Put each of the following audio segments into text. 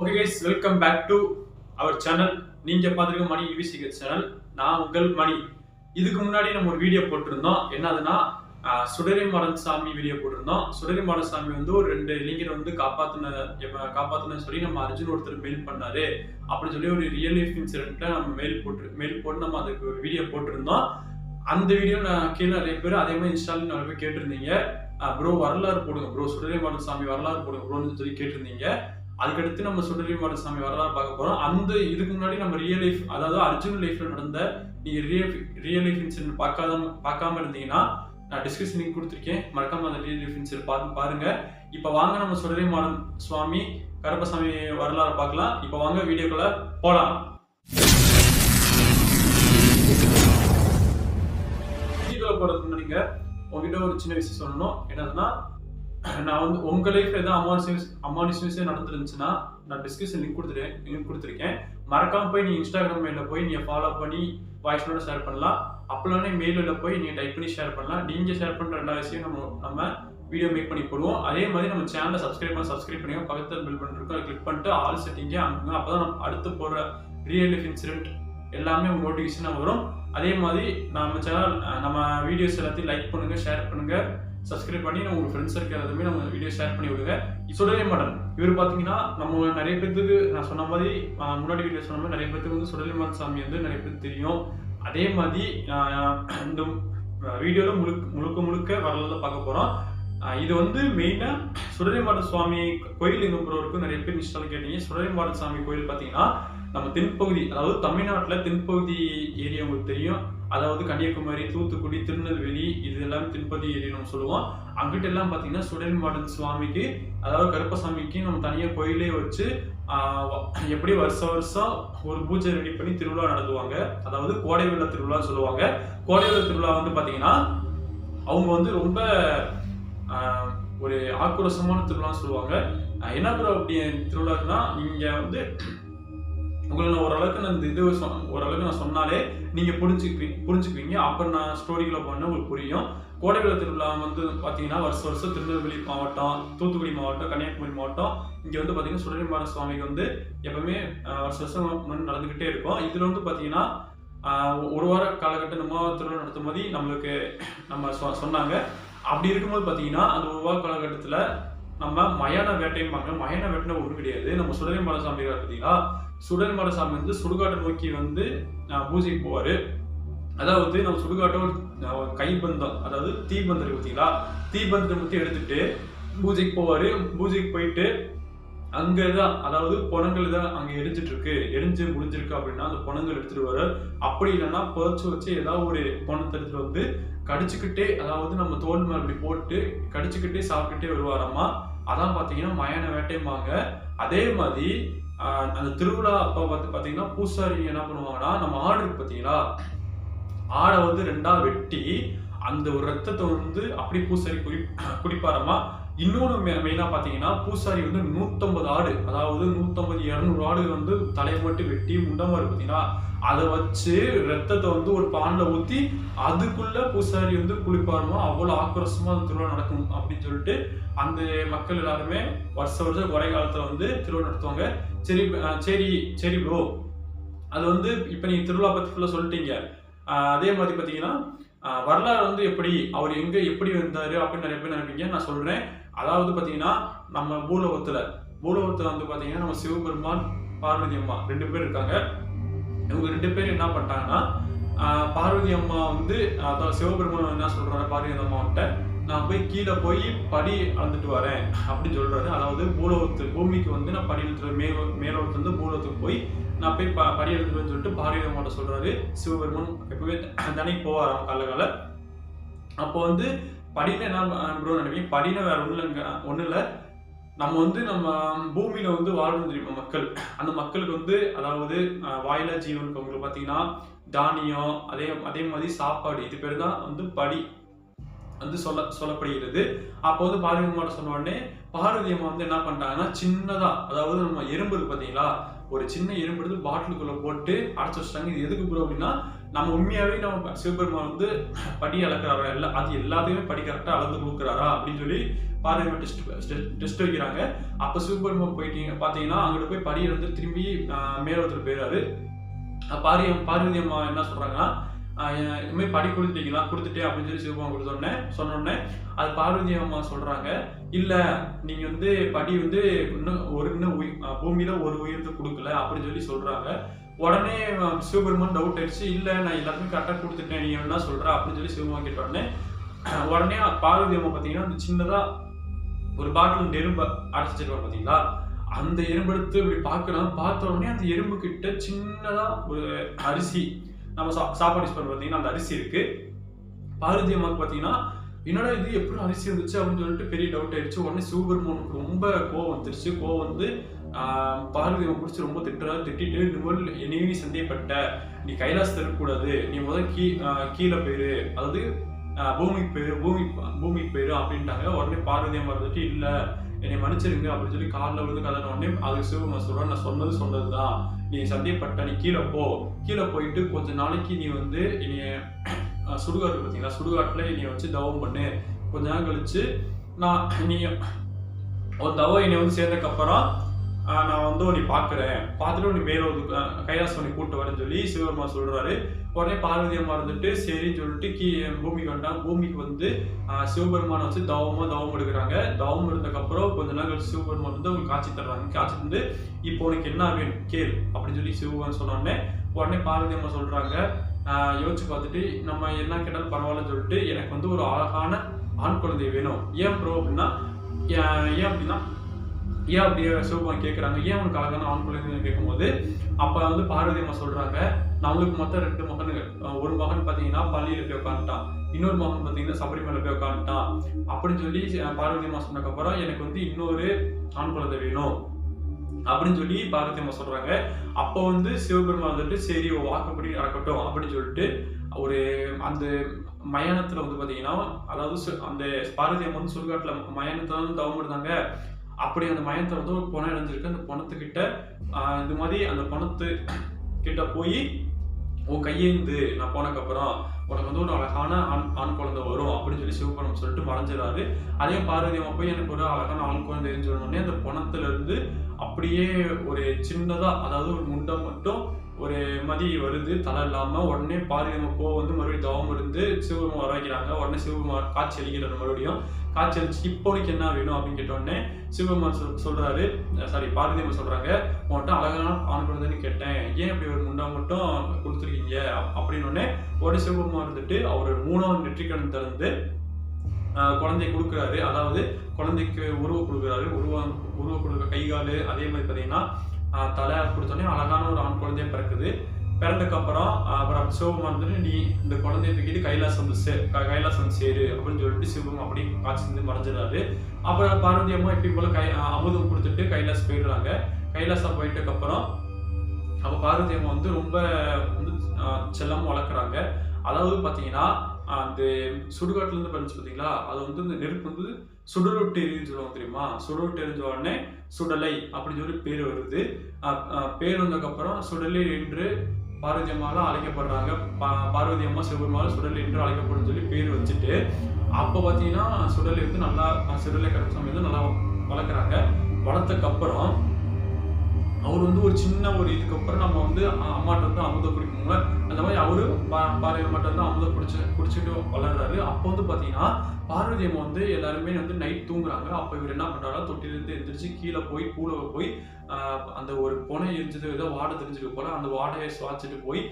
Okay guys welcome back to our channel நீங்கள் பார்த்துருக்க மணி யூவிசிகர் channel நான் உங்கள் மணி. இதுக்கு முன்னாடி நம்ம ஒரு வீடியோ போட்டிருந்தோம். என்னதுன்னா சுடரி மரன் சாமி வீடியோ போட்டிருந்தோம். சுடரி மரன் சாமி வந்து ஒரு ரெண்டு இளைஞரை வந்து காப்பாத்தின எவ- காப்பாத்தின சொல்லி நம்ம அர்ஜுன் ஒருத்தர் மெயில் பண்ணாரு. அப்படின்னு சொல்லி ஒரு ரியல் லைஃப் இன்சிடென்ட்ல நம்ம மெயில் போட்டு மெயில் போட்டு நம்ம அதுக்கு வீடியோ போட்டிருந்தோம். அந்த வீடியோ நான் கீழே நிறைய பேர் அதே மாதிரி இன்ஸ்டாலில் நிறைய பேர் கேட்டிருந்தீங்க. ப்ரோ வரலாறு போடுங்க ப்ரோ சுடரி மரன் சாமி வரலாறு போடுங்க ப்ரோன்னு சொல்லி கேட்டிருந்தீங்க. அதுக்கடுத்து நம்ம சுடலி மாடன் சாமி வரலாறு பார்க்க போறோம். அந்த இதுக்கு முன்னாடி நம்ம ரியல் லைஃப் அதாவது அர்ஜுன் லைஃப்ல நடந்த நீங்கள் ரியல் ரியல் லைஃப் இன்சிடென்ட் பார்க்காத பார்க்காம இருந்தீங்கன்னா நான் டிஸ்கிரிப்ஷன் லிங்க் கொடுத்துருக்கேன். மறக்காம அந்த ரியல் லைஃப் இன்சிடென்ட் பார்த்து பாருங்க. இப்போ வாங்க நம்ம சுடலி மாடன் சுவாமி கருப்பசாமி வரலாறு பார்க்கலாம். இப்போ வாங்க வீடியோக்குள்ள போலாம். வீடியோக்குள்ள போறதுக்கு முன்னாடிங்க உங்ககிட்ட ஒரு சின்ன விஷயம் சொல்லணும். என்னதுன்னா நான் வந்து உங்க லைஃப்ல ஏதாவது அமானுஷம் அமானுஷம் விஷயம் நடந்துருந்துச்சுன்னா நான் டிஸ்கஷன் லிங்க் கொடுத்துருக்கேன் லிங்க் கொடுத்துருக்கேன். மறக்காம போய் நீ இன்ஸ்டாகிராம் மெயில போய் நீங்கள் ஃபாலோ பண்ணி வாய்ஸ் நோட ஷேர் பண்ணலாம். அப்பலானே மெயிலில் போய் நீங்கள் டைப் பண்ணி ஷேர் பண்ணலாம். நீங்கள் ஷேர் பண்ணுற எல்லா விஷயம் நம்ம நம்ம வீடியோ மேக் பண்ணி போடுவோம். அதே மாதிரி நம்ம சேனலை சப்ஸ்கிரைப் பண்ண சப்ஸ்கிரைப் பண்ணி பக்கத்தில் பில் பண்ணிருக்கோம் அதை கிளிக் பண்ணிட்டு ஆல் செட்டிங்கே அனுப்புங்க அப்பதான் நம்ம அடுத்து போடுற ரியல் லைஃப் இன்சிடென்ட் எல்லாமே நோட்டிஃபிகேஷனாக வரும். அதே மாதிரி நம்ம சேனல் நம்ம வீடியோஸ் எல்லாத்தையும் லைக் பண்ணுங்கள் ஷேர் பண்ணுங்கள் சப்ஸ்கிரைப் பண்ணி நம்ம உங்கள் ஃப்ரெண்ட்ஸ் இருக்க எல்லாத்தையுமே நம்ம வீடியோ ஷேர் பண்ணி விடுங்க. சுடலை மாடன். இவர் பார்த்தீங்கன்னா நம்ம நிறைய பேர்த்துக்கு நான் சொன்ன மாதிரி முன்னாடி வீடியோ சொன்ன மாதிரி நிறைய பேர்த்துக்கு வந்து சுடலை மாடன் சாமி வந்து நிறைய பேருக்கு தெரியும். அதே மாதிரி இந்த வீடியோவில் முழுக்க முழுக்க முழுக்க வரலாறு பார்க்க போகிறோம் இது வந்து மெயினாக சுடலை மாடன் சுவாமி கோயில் எங்க போகிறவருக்கும் நிறைய பேர் இன்ஸ்டால கேட்டீங்க. சுடலை மாடன் சாமி கோயில் பார்த்தீங்கன்னா நம்ம தென்பகுதி அதாவது தமிழ்நாட்டில் தென்பகுதி ஏரியா உங்களுக்கு தெரியும். அதாவது கன்னியாகுமரி தூத்துக்குடி திருநெல்வேலி இது எல்லாமே திருப்பதி ஏரியா நம்ம சொல்லுவோம். அங்கிட்ட எல்லாம் பார்த்தீங்கன்னா சுடல்மாடன் சுவாமிக்கு அதாவது கருப்பசாமிக்கு நம்ம தனியாக கோயிலே வச்சு எப்படி வருஷம் வருஷம் ஒரு பூஜை ரெடி பண்ணி திருவிழா நடத்துவாங்க. அதாவது கோடைவெள்ள திருவிழா சொல்லுவாங்க. கோடை திருவிழா வந்து பார்த்தீங்கன்னா அவங்க வந்து ரொம்ப ஒரு ஆக்ரோஷமான திருவிழான்னு சொல்லுவாங்க. என்ன ப்ரோ அப்படி திருவிழாக்குன்னா நீங்கள் வந்து உங்களை நான் ஓரளவுக்கு நான் இந்த இது ஓரளவுக்கு நான் சொன்னாலே நீங்கள் புரிஞ்சுக்குவீங்க புரிஞ்சுக்குவீங்க. அப்புறம் நான் ஸ்டோரிகளை பண்ண உங்களுக்கு புரியும். கோடைவிழா திருவிழா வந்து பார்த்தீங்கன்னா வருஷம் வருஷம் திருநெல்வேலி மாவட்டம் தூத்துக்குடி மாவட்டம் கன்னியாகுமரி மாவட்டம். இங்கே வந்து பார்த்தீங்கன்னா சுடலிமார சுவாமிக்கு வந்து எப்பவுமே வருஷம் வருஷம் நடந்துக்கிட்டே இருக்கும். இதில் வந்து பார்த்தீங்கன்னா ஒரு வார காலகட்டம் நம்ம திருவிழா நடத்தும் போது நம்மளுக்கு நம்ம சொ- சொன்னாங்க. அப்படி இருக்கும்போது பார்த்தீங்கன்னா அந்த ஒரு வார காலகட்டத்தில் நம்ம மயான வேட்டைம்பாங்க. மயான வேட்டை ஒன்றும் கிடையாது. நம்ம சுடலிமார சாமி பார்த்தீங்கன்னா சுடன் சுடலிமார சாமி வந்து சுடுகாட்டை நோக்கி வந்து ஆஹ், பூஜைக்கு போவார். அதாவது நம்ம சுடுகாட்டை ஒரு கைபந்தம் அதாவது தீபந்தம் பார்த்தீங்களா? தீபந்தத்தை மட்டும் எடுத்துட்டு பூஜைக்கு போவார். பூஜைக்கு போயிட்டு அங்கே தான் அதாவது புணங்கள் தான் அங்கே எரிஞ்சிட்டு இருக்கு எரிஞ்சு முடிஞ்சிருக்கு அப்படின்னா அந்த புணங்கள் எடுத்துட்டு வர அப்படி இல்லைன்னா புதைச்சு வச்சு ஏதாவது ஒரு புணத்தை எடுத்துட்டு வந்து கடிச்சுக்கிட்டே அதாவது நம்ம தோல் மேல் அப்படி போட்டு கடிச்சுக்கிட்டே சாப்பிட்டுட்டே வருவாராமா? அதான் பார்த்தீங்கன்னா மயான வேட்டைம்பாங்க. அதே மாதிரி அந்த திருவிழா அப்போ பார்த்து பார்த்தீங்கன்னா பூசாரி என்ன பண்ணுவாங்கன்னா நம்ம ஆடு இருக்கு பார்த்தீங்களா ஆடை வந்து ரெண்டா வெட்டி அந்த ஒரு ரத்தத்தை வந்து அப்படி பூசாரி குடி குடிப்பாரமா? இன்னொன்று மெயினாக பார்த்தீங்கன்னா பூசாரி வந்து நூற்றம்பது ஆடு அதாவது நூற்றம்பது இரநூறு ஆடு வந்து தலையை மட்டும் வெட்டி முண்டமா இருக்கு பார்த்தீங்கன்னா அதை வச்சு ரத்தத்தை வந்து ஒரு பானில் ஊற்றி அதுக்குள்ளே பூசாரி வந்து குளிப்பாருமோ? அவ்வளோ ஆக்ரோஷமாக அந்த திருவிழா நடக்கும் அப்படின்னு சொல்லிட்டு அந்த மக்கள் எல்லாருமே வருஷ வருஷம் குறை காலத்தில் வந்து திருவிழா நடத்துவாங்க. சரி சரி சரி ப்ரோ அது வந்து இப்போ நீங்கள் திருவிழா பற்றி ஃபுல்லாக சொல்லிட்டீங்க. அதே மாதிரி பார்த்தீங்கன்னா வரலாறு வந்து எப்படி அவர் எங்கே எப்படி இருந்தார் அப்படின்னு நிறைய பேர் நினைப்பீங்க. நான் சொல்கிறேன் அதாவது பார்த்தீங்கன்னா நம்ம பூலோகத்தில் பூலோகத்தில் வந்து பார்த்தீங்கன்னா நம்ம சிவபெருமான் பார்வதி அம்மா ரெண்டு பேர் இருக்காங்க. இவங்க ரெண்டு பேரும் என்ன பண்ணிட்டாங்கன்னா பார்வதி அம்மா வந்து அதான் சிவபெருமான் என்ன சொல்கிறாங்க பார்வதி அம்மாவன்ட்ட நான் போய் கீழே போய் படி அளந்துட்டு வரேன் அப்படின்னு சொல்றாரு. அதாவது பூலோகத்து பூமிக்கு வந்து நான் படி எழுத்துட்டு மேலோ மேலோகத்துல பூலோகத்துக்கு போய் நான் போய் ப படி எழுதுவேன்னு சொல்லிட்டு பார்வதி அம்மாட்ட சொல்றாரு. சிவபெருமான் எப்பவுமே தனிக்கு போவாராம் கால கால. அப்போ வந்து படின என்ன ப்ரோ நினைப்பீங்க? படின வேற ஒன்றும் இல்லைங்க ஒன்றும் இல்லை நம்ம வந்து நம்ம பூமியில வந்து வாழணும் தெரியுமா மக்கள்? அந்த மக்களுக்கு வந்து அதாவது வாயிலா ஜீவன் அவங்களுக்கு பார்த்தீங்கன்னா தானியம் அதே அதே மாதிரி சாப்பாடு இது பேர் தான் வந்து படி வந்து சொல்ல சொல்லப்படுகிறது. அப்போ வந்து பார்வதி அம்மாட்ட சொன்ன உடனே பார்வதி அம்மா வந்து என்ன பண்ணிட்டாங்கன்னா சின்னதா அதாவது நம்ம எறும்பு இருக்கு பார்த்தீங்களா ஒரு சின்ன எறும்பு எடுத்து பாட்டிலுக்குள்ள போட்டு அடைச்சு வச்சிட்டாங்க. இது எதுக்கு ப்ரோ அப்படின்னா நம்ம உண்மையாவே நம்ம சிவபெருமான் வந்து படி அளக்குறாரா? எல்லா அது எல்லாத்தையுமே படி கரெக்டாக அளந்து கொடுக்குறாரா? அப்படின்னு சொல்லி பார்வதி டெஸ்ட் டெஸ்ட் வைக்கிறாங்க. அப்போ சிவபெருமான் போயிட்டீங்க பார்த்தீங்கன்னா அங்கிட்டு போய் படி இருந்து திரும்பி மேலத்தில் போயிடாரு பாரியம் பார்வதி அம்மா என்ன சொல்கிறாங்கன்னா இனிமேல் படி கொடுத்துட்டீங்களா? கொடுத்துட்டேன் அப்படின்னு சொல்லி சிவபெருமான் கொடுத்தோடனே சொன்னோடனே அது பார்வதி அம்மா சொல்கிறாங்க இல்லை நீங்கள் வந்து படி வந்து இன்னும் ஒரு இன்னும் உயிர் பூமியில் ஒரு உயிரத்தை கொடுக்கல அப்படின்னு சொல்லி சொல்கிறாங்க உடனே சிவபெருமான் டவுட் ஆயிடுச்சு. இல்லை நான் எல்லாத்துக்கும் கரெக்டாக கொடுத்துட்டேன் நீ என்ன சொல்கிற அப்படின்னு சொல்லி சிவபெருமான் கேட்ட உடனே உடனே பார்வதி அம்மா பார்த்தீங்கன்னா அந்த சின்னதாக ஒரு பாட்டில் எறும்பை அடைச்சிருவாங்க பார்த்தீங்களா? அந்த எறும்பு எடுத்து இப்படி பார்க்கலாம் பார்த்த உடனே அந்த எறும்பு கிட்ட சின்னதாக ஒரு அரிசி நம்ம சா சாப்பாடு யூஸ் பண்ண பார்த்தீங்கன்னா அந்த அரிசி இருக்குது பார்வதி அம்மாவுக்கு பார்த்தீங்கன்னா என்னடா இது எப்படி அரிசி இருந்துச்சு அப்படின்னு சொல்லிட்டு பெரிய டவுட் ஆயிடுச்சு. உடனே சிவபெருமானுக்கு ரொம்ப கோவம் வந்துருச்சு. கோவம் வந்து பார்வதி இவன் பிடிச்சி ரொம்ப திட்டுறாரு திட்டிட்டு இந்த மாதிரி என்னையும் நீ சந்தேகப்பட்ட நீ கைலாசத்தில் தரக்கூடாது நீ முதல் கீ கீழே போயிரு அதாவது பூமிக்கு போயிரு பூமி பூமிக்கு போயிரு அப்படின்ட்டாங்க. உடனே பார்வதி அம்மா வந்துட்டு இல்ல என்னை மன்னிச்சிருங்க அப்படின்னு சொல்லி காலில் விழுந்து கதன உடனே அதுக்கு சிவபெருமான் சொல்றான் நான் சொன்னது சொன்னது தான் நீ சந்தேகப்பட்ட நீ கீழே போ. கீழே போயிட்டு கொஞ்ச நாளைக்கு நீ வந்து என்னைய சுடுகாட்டு சுடுகாடு பார்த்தீங்களா சுடுகாட்டில் என்னைய வச்சு தவம் பண்ணு. கொஞ்ச நாள் கழிச்சு நான் நீ ஒரு தவம் என்னை வந்து சேர்ந்ததுக்கப்புறம் நான் வந்து உன்னை பார்க்குறேன். பார்த்துட்டு உன்னை மேலே ஒரு கைலாசம் உன்னை கூட்டு வரேன்னு சொல்லி சிவபெருமா சொல்கிறாரு உடனே பார்வதி அம்மா இருந்துட்டு சரின்னு சொல்லிட்டு கீ பூமிக்கு வந்தாங்க பூமிக்கு வந்து சிவபெருமானை வச்சு தவமாக தவம் எடுக்கிறாங்க. தவம் எடுத்ததுக்கப்புறம் கொஞ்ச நாள் கழிச்சு சிவபெருமான் வந்து அவங்க காட்சி தர்றாங்க. காட்சி வந்து இப்போ உனக்கு என்ன வேணும்? கேள். அப்படின்னு சொல்லி சிவபெருமான் சொன்னோடனே உடனே பார்வதி அம்மா சொல்கிறாங்க யோசிச்சு பார்த்துட்டு நம்ம என்ன கேட்டாலும் பரவாயில்லன்னு சொல்லிட்டு எனக்கு வந்து ஒரு அழகான ஆண் குழந்தை வேணும். ஏன் ப்ரோ அப்படின்னா ஏன் அப்படின்னா ஏன் அப்படியே சிவபெருமான் கேட்குறாங்க ஏன் உனக்கு அழகான ஆண் குழந்தைன்னு கேட்கும்போது அப்போ வந்து பார்வதி அம்மா சொல்றாங்க நம்மளுக்கு மொத்தம் ரெண்டு மகனுங்க ஒரு மகன் பார்த்தீங்கன்னா பள்ளியில் போய் உட்காந்துட்டான் இன்னொரு மகன் பார்த்தீங்கன்னா சபரிமலை போய் உட்காந்துட்டான் அப்படின்னு சொல்லி பார்வதி அம்மா சொன்னதுக்கப்புறம் எனக்கு வந்து இன்னொரு ஆண் குழந்தை வேணும். அப்படின்னு சொல்லி பார்வதி அம்மா சொல்றாங்க. அப்போ வந்து சிவபெருமான் வந்துட்டு சரி வாக்குப்படி நடக்கட்டும் அப்படின்னு சொல்லிட்டு ஒரு அந்த மயானத்துல வந்து பாத்தீங்கன்னா அதாவது சு- அந்த பார்வதி அம்மா வந்து சுடுகாட்டுல மயானத்துல வந்து தவம் இருந்தாங்க அப்படி அந்த மயத்தை வந்து ஒரு பணம் இணைஞ்சிருக்கு அந்த பணத்துக்கிட்ட இந்த மாதிரி அந்த பணத்து கிட்ட போய் உன் கையேந்து நான் போனதுக்கப்புறம் உனக்கு வந்து ஒரு அழகான ஆண் ஆண் குழந்தை வரும் அப்படின்னு சொல்லி சிவபுரம் சொல்லிட்டு மறைஞ்சிடாரு அதே பார்வதி அம்மா போய் எனக்கு ஒரு அழகான ஆண் குழந்தை தெரிஞ்ச அந்த பணத்துல இருந்து அப்படியே ஒரு சின்னதா அதாவது ஒரு முண்டை மட்டும் ஒரு மதி வருது தலை இல்லாம உடனே பார்வதி அம்மா கோவம் வந்து மறுபடியும் தவம் இருந்து சிவபெருமா வர உடனே சிவபெருமா காட்சி அளிக்கிறாரு மறுபடியும். காட்சி அளிச்சு இப்போ உனக்கு என்ன வேணும் அப்படின்னு கேட்டோடனே சிவபெருமான் சொல் சொல்றாரு. சாரி பார்வதி அம்மா சொல்றாங்க உன்கிட்ட அழகான ஆண் குழந்தைன்னு கேட்டேன். ஏன் இப்படி ஒரு முண்டா மட்டும் கொடுத்துருக்கீங்க? அப்~ அப்படின்னு உடனே உடனே சிவபெருமான் இருந்துட்டு அவர் மூணாவது நெற்றிக்கண் திறந்து குழந்தை கொடுக்குறாரு. அதாவது குழந்தைக்கு உருவ கொடுக்குறாரு. உருவம் உருவ கொடுக்குற கை காலு அதே மாதிரி பார்த்தீங்கன்னா தலை கொடுத்தோடனே அழகான ஒரு ஆண் குழந்தைய பிறக்குது. பிறந்ததுக்கப்புறம் அப்புறம் ஆஹ், வந்து வந்துட்டு நீ இந்த குழந்தைய தூக்கிட்டு கைலாசம் வந்து சே கைலாசம் வந்து சேரு அப்படின்னு சொல்லிட்டு சிவபெருமான் அப்படி காட்சி வந்து மறைஞ்சிடாரு அப்புறம் பார்வதி அம்மா எப்பயும் போல கை அமுதம் கொடுத்துட்டு கைலாஸ் போயிடுறாங்க. கைலாசம் போயிட்டதுக்கு அப்புறம் அப்போ பார்வதி அம்மா வந்து ரொம்ப வந்து ஆஹ், வளர்க்குறாங்க. அதாவது பார்த்தீங்கன்னா அந்த சுடுகாட்டிலேருந்து பண்ணிச்சு பார்த்தீங்களா? அது வந்து இந்த நெருப்பு வந்து சுடரொட்டு எரியுன்னு சொல்லுவாங்க தெரியுமா? சுடரொட்டு எரிஞ்ச உடனே சுடலை அப்படின்னு சொல்லி பேர் வருது. பேர் வந்ததுக்கப்புறம் சுடலை என்று பார்வதி அம்மாலாம் அழைக்கப்படுறாங்க. பா- பார்வதி அம்மா சிவபெருமாள் சுடலை என்று அழைக்கப்படும் சொல்லி பேர் வச்சுட்டு அப்போ பார்த்தீங்கன்னா சுடலை வந்து நல்லா சுடலை கருப்பசாமி வந்து நல்லா வளர்க்குறாங்க. வளர்த்ததுக்கப்புறம் அப்புறம் அவர் வந்து ஒரு சின்ன ஒரு இதுக்கு அப்புறம் நம்ம வந்து அம்மாட்ட வந்து அமுதம் குடிப்போம்ல அந்த மாதிரி அவரு பா- பார்வதி அம்மாட்ட வந்து அமுதம் குடிச்சு குடிச்சிட்டு வளர்றாரு. அப்போ வந்து பார்த்தீங்கன்னா பார்வதி அம்மா வந்து எல்லாருமே வந்து நைட் தூங்குறாங்க. அப்போ இவர் என்ன பண்றாரா தொட்டிலிருந்து எந்திரிச்சு கீழே போய் பூல போய் அந்த ஒரு புனை எரிஞ்சது ஏதோ வாடை தெரிஞ்சிருக்கு போல அந்த வாடையை சுவாச்சிட்டு போய்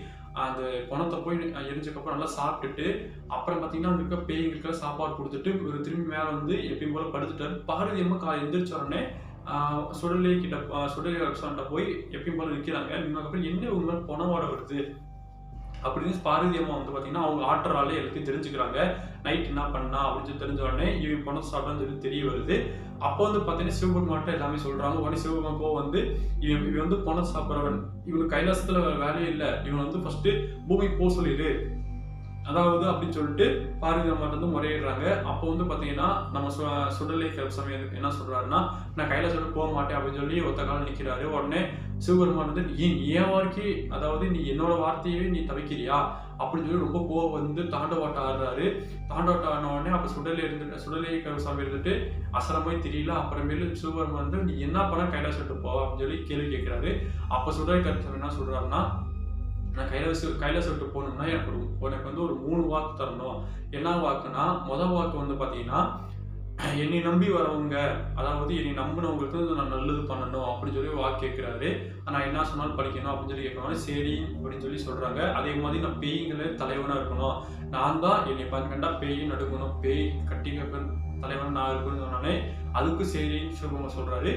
அந்த பணத்தை போய் எரிஞ்சதுக்கப்புறம் நல்லா சாப்பிட்டுட்டு அப்புறம் பார்த்தீங்கன்னா அங்க இருக்க சாப்பாடு கொடுத்துட்டு இவர் திரும்பி மேலே வந்து எப்பயும் போல படுத்துட்டாரு. பார்வதி அம்மா கா எந்திரிச்ச உடனே சுடலை கிட்ட சுடலி சுடலை ரெஸ்டாரண்ட்டை போய் எப்பயும் போல நிற்கிறாங்க நின்னதுக்கப்புறம் என்ன உங்க மேலே பணவாட வருது? அப்படின்னு பார்வதி அம்மா வந்து பார்த்தீங்கன்னா அவங்க ஆட்டுறாலே எல்லாத்தையும் தெரிஞ்சுக்கிறாங்க. நைட் என்ன பண்ணா? அப்படின்னு சொல்லி தெரிஞ்ச உடனே இவன் பணம் சாப்பிட்டான்னு சொல்லி தெரிய வருது. அப்போ வந்து பார்த்தீங்கன்னா சிவபெருமான்ட்ட எல்லாமே சொல்கிறாங்க உடனே சிவபெருமான் கோவம் வந்து இவன் இவன் வந்து பணம் சாப்பிட்றவன். இவனுக்கு கைலாசத்தில் வேலையே இல்லை. இவன் வந்து ஃபஸ்ட்டு பூமிக்கு போக சொல்லிடு. அதாவது அப்படின்னு சொல்லிட்டு பார்வதி அம்மா வந்து முறையிடுறாங்க. அப்போ வந்து பாத்தீங்கன்னா நம்ம சு சுடலை கருப்பசாமி வந்து என்ன சொல்றாருன்னா நான் கையில சொல்லிட்டு போக மாட்டேன் அப்படின்னு சொல்லி ஒத்த காலம் நிக்கிறாரு. உடனே சிவபெருமான் வந்து நீ என் வாழ்க்கை அதாவது நீ என்னோட வார்த்தையவே நீ தவிக்கிறியா? அப்படின்னு சொல்லி ரொம்ப கோவம் வந்து தாண்டவாட்டம் ஆடுறாரு. தாண்டவாட்டம் ஆன உடனே அப்ப சுடலை இருந்துட்டு சுடலை கருப்பசாமி இருந்துட்டு அசரமாய் தெரியல. அப்புறமேலு சிவபெருமான் வந்து நீ என்ன பண்ண கைலாசம் போ அப்படின்னு சொல்லி கேள்வி கேட்கிறாரு. அப்ப சுடலை கருப்பசாமி என்ன சொல்றாருன்னா நான் கைலாச கைலாசம் விட்டு போனோம்னா எனக்கு உனக்கு வந்து ஒரு மூணு வாக்கு தரணும். என்ன வாக்குனா முதல் வாக்கு வந்து பார்த்தீங்கன்னா என்னை நம்பி வரவங்க அதாவது என்னை நம்பினவங்களுக்கு வந்து நான் நல்லது பண்ணணும் அப்படின்னு சொல்லி வாக்கு கேட்குறாரு நான் என்ன சொன்னாலும் படிக்கணும் அப்படின்னு சொல்லி கேட்குறாங்க சரி அப்படின்னு சொல்லி சொல்கிறாங்க அதே மாதிரி நான் பேய்கள தலைவனாக இருக்கணும். நான் தான் என்னை பார்க்கண்டா பேயும் நடுக்கணும் பேய் கட்டி தலைவன் நான் இருக்கணும்னு சொன்னானே அதுக்கு சரின்னு சொல்லுவாங்க சொல்கிறாரு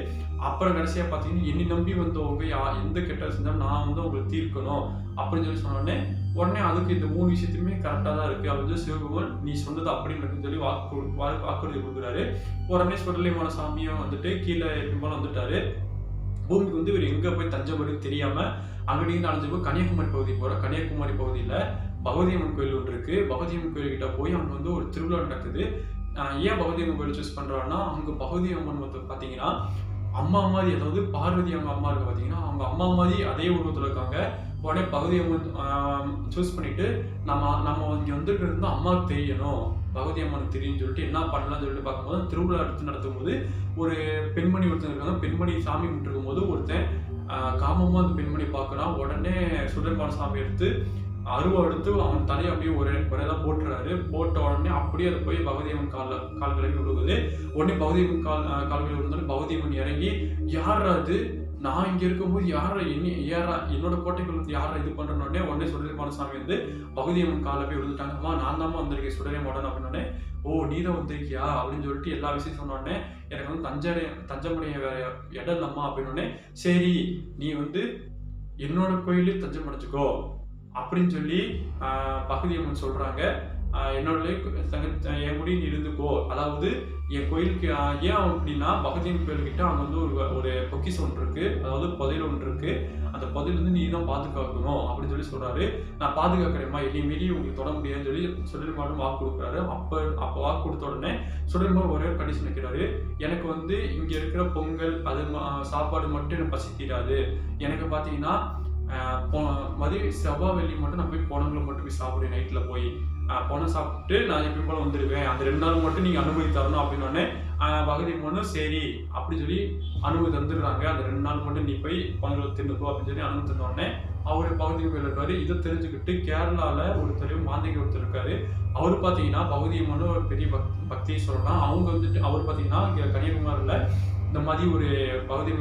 அப்புறம் கடைசியாக பார்த்தீங்கன்னா என்னை நம்பி வந்தவங்க யா எந்த கெட்ட செஞ்சாலும் நான் வந்து உங்களுக்கு தீர்க்கணும் அப்படின்னு சொல்லி சொன்னோடனே உடனே அதுக்கு இந்த மூணு விஷயத்தையுமே கரெக்டாக தான் இருக்கு. அப்படின்னு சொல்லி சிவகுமார் நீ சொன்னது அப்படின்னு இருக்குன்னு சொல்லி வாக்கு வாக்குறுதி கொடுக்குறாரு. உடனே சுடலிமான சாமியும் வந்துட்டு கீழே எப்பயும் வந்துட்டாரு. பூமிக்கு வந்து இவர் எங்கே போய் தஞ்சப்படுது தெரியாமல் தெரியாம அங்கடியும் அலைஞ்சு போய் கன்னியாகுமரி பகுதி போகிற கன்னியாகுமரி பகுதியில் பகவதியம்மன் கோயில் ஒன்று இருக்கு. பகவதியம்மன் கோயில்கிட்ட போய் அங்கே வந்து ஒரு திருவிழா நடக்குது. ஏன் பகவதியம்மன் கோயில் சூஸ் பண்ணுறான்னா அங்கே பகவதியம்மன் வந்து பார்த்தீங்கன்னா அம்மா மாதிரி அதாவது பார்வதி அவங்க அம்மா இருக்க பார்த்தீங்கன்னா அவங்க அம்மா மாதிரி அதே உருவத்தில் இருக்காங்க. உடனே பகுதியை சூஸ் பண்ணிட்டு நம்ம நம்ம இங்கே வந்துட்டு இருந்தால் அம்மாவுக்கு தெரியணும். பகுதி அம்மன் தெரியும்னு சொல்லிட்டு என்ன பண்ணலாம்னு சொல்லிட்டு பார்க்கும்போது திருவிழா எடுத்து நடத்தும் போது ஒரு பெண்மணி ஒருத்தன் இருக்காங்க. பெண்மணி சாமி கும்பிட்டுருக்கும் போது ஒருத்தன் காமமாக அந்த பெண்மணி பார்க்கலாம் உடனே சுடர்பான சாமி எடுத்து அருவா எடுத்து அவன் தலையை அப்படியே ஒரே ஒரே தான் போட்டுறாரு. போட்ட உடனே அப்படியே அது போய் பகவதி கால கால்களை விழுகுது உடனே பகவதி கால் கால்களை விழுந்தோடனே பகவதி இறங்கி யார் அது நான் இங்கே இருக்கும்போது யாரா என்ன யாரா என்னோட கோட்டைக்கு வந்து யாரா இது பண்றேன்னு உடனே சுடரே சுடர்பான சாமி வந்து பகவதி அம்மன் காலை போய் விழுந்துட்டாங்கம்மா நான் தான் வந்திருக்கேன் சுடரே மாடன் அப்படின்னு ஓ நீ தான் வந்திருக்கியா? அப்படின்னு சொல்லிட்டு எல்லா விஷயம் சொன்னோடனே எனக்கு வந்து தஞ்சடைய தஞ்சமடைய வேற இடம் இல்லம்மா அப்படின்னோடனே சரி நீ வந்து என்னோட கோயிலே தஞ்சம் அடைச்சிக்கோ அப்படின்னு சொல்லி பகுதியம்மன் சொல்கிறாங்க சொல்றாங்க. என்னோட தங்க என் முடியும் இருந்துக்கோ. அதாவது என் கோயிலுக்கு ஏன் அப்படின்னா பகதீன் கோயில்கிட்ட அங்கே வந்து ஒரு ஒரு பொக்கிஷம் ஒன்று இருக்கு. அதாவது புதையல் ஒன்று இருக்கு. அந்த புதையல் வந்து நீ தான் பாதுகாக்கணும் அப்படின்னு சொல்லி சொல்றாரு. நான் பாதுகாக்கிறேம்மா என்னை மீறி உங்களுக்கு தொட முடியாதுன்னு சொல்லி சுடல்மாடும் வாக்கு கொடுக்குறாரு. அப்போ அப்போ வாக்கு கொடுத்த உடனே சுடல்மார் ஒரே ஒரு கண்டிஷன் வைக்கிறாரு. எனக்கு வந்து இங்கே இருக்கிற பொங்கல் அது சாப்பாடு மட்டும் எனக்கு பசி தீராது எனக்கு பார்த்தீங்கன்னா ஆஹ், பொ- மதிய செவ்வாய் வெள்ளி மட்டும் நான் போய் பொணங்களை மட்டும் போய் சாப்பிடுவேன் நைட்டில் போய். ஆஹ், சாப்பிட்டு நான் எப்பயும் போல வந்துடுவேன். அந்த ரெண்டு நாள் மட்டும் நீங்கள் அனுமதி தரணும் அப்படின்னோடனே பகதி ஆஹ், சரி அப்படி சொல்லி அனுமதி தந்துடுறாங்க. அந்த ரெண்டு நாள் மட்டும் நீ போய் பொங்கலை தின்னுக்கோ அப்படின்னு சொல்லி அனுமதி தந்தோடனே அவர் பகுதி கோயில் இருக்காரு. இதை தெரிஞ்சுக்கிட்டு கேரளாவில் ஒருத்தர் மாந்திக ஒருத்தர் இருக்காரு. அவர் பார்த்தீங்கன்னா பகுதி மனு ஒரு பெரிய பக் பக்தியை சொல்லலாம். அவங்க வந்துட்டு அவர் பார்த்தீங்கன்னா கன்னியாகுமரியில் இந்த மாதிரி ஒரு பகுதி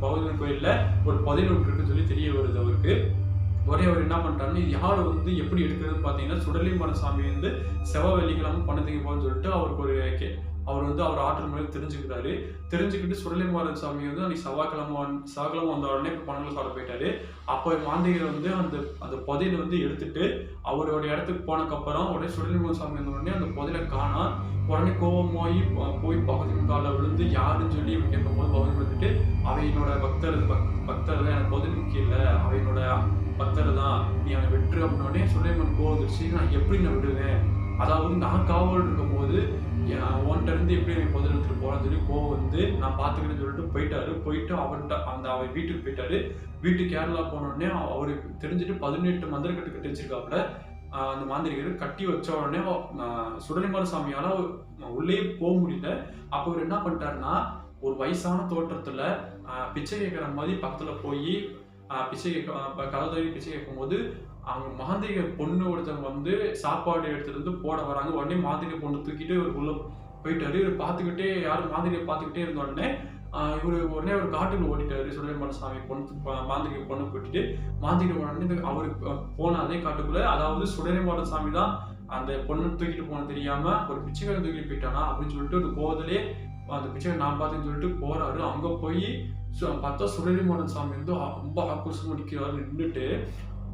பகவதன் கோயிலில் ஒரு புதையல் ஒன்று இருக்குன்னு சொல்லி தெரிய வருது அவருக்கு. ஒரே அவர் என்ன பண்ணுறாருன்னு யார் வந்து எப்படி எடுக்கிறதுன்னு பார்த்தீங்கன்னா சுடலிமன சாமி வந்து செவ்வாய் வெள்ளிக்கிழமை பணத்துக்கு போகணும்னு சொல்லிட்டு அவருக்கு ஒரு அவர் வந்து அவர் ஆற்றல் மூலம் தெரிஞ்சுக்கிறாரு தெரிஞ்சுக்கிட்டு சுடலிமாரன் சாமி வந்து அன்னைக்கு செவ்வாய்க்கிழமை வந்து- செவ்வாய்க்கிழமை வந்த உடனே பணங்களை சாப்பிட போயிட்டாரு. அப்போ மாந்திகர் வந்து அந்த அந்த புதையில வந்து எடுத்துட்டு அவரோட இடத்துக்கு போனதுக்கப்புறம் உடனே சுடலிமாரன் சாமி வந்த உடனே அந்த புதையில காணா உடனே கோபமாகி போய் பகுதி கால விழுந்து யாருன்னு சொல்லி இவன் கேட்கும்போது பகுதி வந்துட்டு அவையினோட பக்தர் பக்- பக்தர் தான் எனக்கு புதையல் முக்கியம் இல்லை. அவ பக்தர் தான். நீ அவனை வெற்று அப்படின்னோடனே உடனே கோவம் நான் எப்படி நான் விடுவேன்? அதாவது நான் காவல் இருக்கும்போது போது உன்கிட்டருந்து எப்படி எனக்கு முதல் எடுத்துகிட்டு போகிறான்னு சொல்லி கோவம் வந்து நான் பாத்துக்கிறேன்னு சொல்லிட்டு போயிட்டாரு. போயிட்டு அவன்கிட்ட அந்த அவன் வீட்டுக்கு போயிட்டாரு. வீட்டு கேரளா போனோடனே அவருக்கு தெரிஞ்சுட்டு பதினெட்டு மந்திரக்கட்டு கட்டி வச்சிருக்காப்புல அந்த மாந்திரிகர் கட்டி வச்ச உடனே சுடலிமார சாமியால் உள்ளே போக முடியல. அப்போ அவர் என்ன பண்ணிட்டாருன்னா ஒரு வயசான தோற்றத்தில் பிச்சை கேட்குற மாதிரி பக்கத்தில் போய் பிச்சை கேட்க கதவி பிச்சை கேட்கும்போது அவங்க மாந்திரிக பொண்ணு ஒருத்தவங்க வந்து சாப்பாடு எடுத்துட்டு வந்து போட வராங்க. உடனே மாந்திரிக பொண்ணு தூக்கிட்டு இவர் உள்ள போயிட்டாரு. இவர் பார்த்துக்கிட்டே யாரும் மாந்திரியை பார்த்துக்கிட்டே இருந்த உடனே இவர் இவரு உடனே ஒரு காட்டுக்குள்ள ஓடிட்டாரு. சுடலிமன சாமி பொண்ணு மாந்திரிக பொண்ணு போட்டுட்டு மாந்திரிக உடனே அவர் அவரு ப- காட்டுக்குள்ள அதாவது சுடலிமன சாமி தான் அந்த பொண்ணு தூக்கிட்டு போன தெரியாம ஒரு பிச்சைக்காரன் தூக்கிட்டு போயிட்டானா அப்படின்னு சொல்லிட்டு ஒரு கோவத்திலே அந்த பிச்சை நான் பார்த்தேன்னு சொல்லிட்டு போறாரு. அங்க போய் சு- பார்த்தா சுடலிமோகன் சாமி வந்து ரொம்ப ஆக்ரோஷமா முடிக்கிறாரு நின்றுட்டு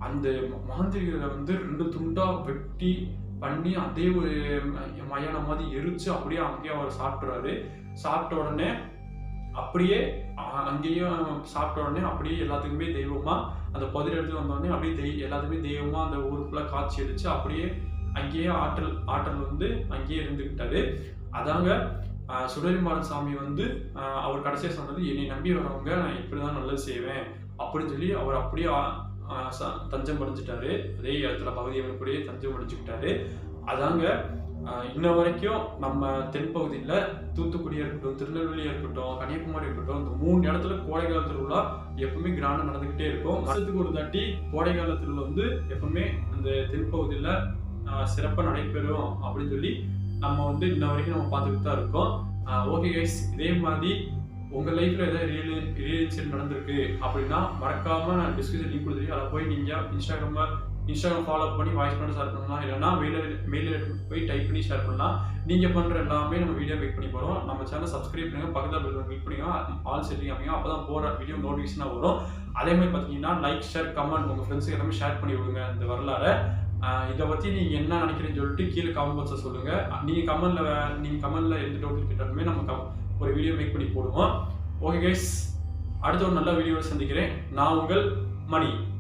அந்த மாந்திரிகளை வந்து ரெண்டு துண்டா வெட்டி பண்ணி அதே ஒரு ம- மயானம் மாதிரி எரிச்சு அப்படியே அங்கேயே அவர் சாப்பிட்றாரு சாப்பிட்ட உடனே அப்படியே அங்கேயும் சாப்பிட்ட உடனே அப்படியே எல்லாத்துக்குமே தெய்வமா அந்த பதில் எடுத்து வந்தோடனே அப்படியே தெய் எல்லாத்துக்குமே தெய்வமா அந்த ஊருக்குள்ளே காட்சி அடிச்சு அப்படியே அங்கேயே ஆற்றல் ஆற்றல் வந்து அங்கேயே இருந்துக்கிட்டாரு அதாங்க ஆஹ் சுடரிமாறன் சாமி வந்து அவர் கடைசியாக சொன்னது என்னை நம்பி வரவங்க நான் இப்படி தான் நல்லது செய்வேன். அப்படின்னு சொல்லி அவர் அப்படியே ஆ- தஞ்சம் அடைஞ்சிட்டாரு. அதே இடத்துல பகுதி கூடயே தஞ்சம் அடைஞ்சுக்கிட்டாரு. அதாங்க இன்ன வரைக்கும் நம்ம தென்பகுதியில் தூத்துக்குடியாக இருக்கட்டும் திருநெல்வேலியாக இருக்கட்டும் கன்னியாகுமரி இருக்கட்டும் இந்த மூணு இடத்துல கோடை கால திருவிழா எப்பவுமே கிராண்டாக நடந்துக்கிட்டே இருக்கும். வருஷத்துக்கு ஒரு தாட்டி கோடை கால திருவிழா வந்து எப்பவுமே அந்த தென்பகுதியில் சிறப்பாக நடைபெறும் அப்படின்னு சொல்லி நம்ம வந்து இன்ன வரைக்கும் நம்ம பார்த்துக்கிட்டு தான் இருக்கோம் ஓகே கைஸ் இதே மாதிரி உங்கள் லைஃப்பில் ஏதாவது ரியல் ரியல் இன்சிடென்ட் நடந்திருக்கு அப்படின்னா மறக்காமல் நான் டிஸ்கிரிப்ஷன் லிங்க் கொடுத்துருக்கேன். அதை போய் நீங்கள் இன்ஸ்டாகிராமில் இன்ஸ்டாகிராம் ஃபாலோ பண்ணி வாய்ஸ் பண்ணி ஷேர் பண்ணலாம். இல்லைன்னா மெயிலில் மெயிலில் போய் டைப் பண்ணி ஷேர் பண்ணலாம். நீங்கள் பண்ணுற எல்லாமே நம்ம வீடியோ மேக் பண்ணி போகிறோம் நம்ம சேனல் சப்ஸ்கிரைப் பண்ணுங்க. பக்கத்தில் பெல் கிளிக் பண்ணுங்க ஆல் செட்டிங் அப்படிங்க அப்போ தான் போகிற வீடியோ நோட்டிஃபிகேஷனாக வரும். அதே மாதிரி பார்த்தீங்கன்னா லைக் ஷேர் கமெண்ட் உங்கள் ஃப்ரெண்ட்ஸுக்கு எல்லாமே ஷேர் பண்ணி விடுங்க இந்த வரலாறு. இதை பற்றி நீங்கள் என்ன நினைக்கிறீங்கன்னு சொல்லிட்டு கீழே கமெண்ட் பாக்ஸில் சொல்லுங்கள் நீங்கள் கமெண்டில் நீங்கள் கமெண்டில் எந்த டவுட் கேட்டாலுமே நம்ம கம் ஒரு வீடியோ மேக் பண்ணி போடுவோம். ஓகே கைஸ் அடுத்த ஒரு நல்ல வீடியோவை சந்திக்கிறேன். நான் உங்கள் மணி.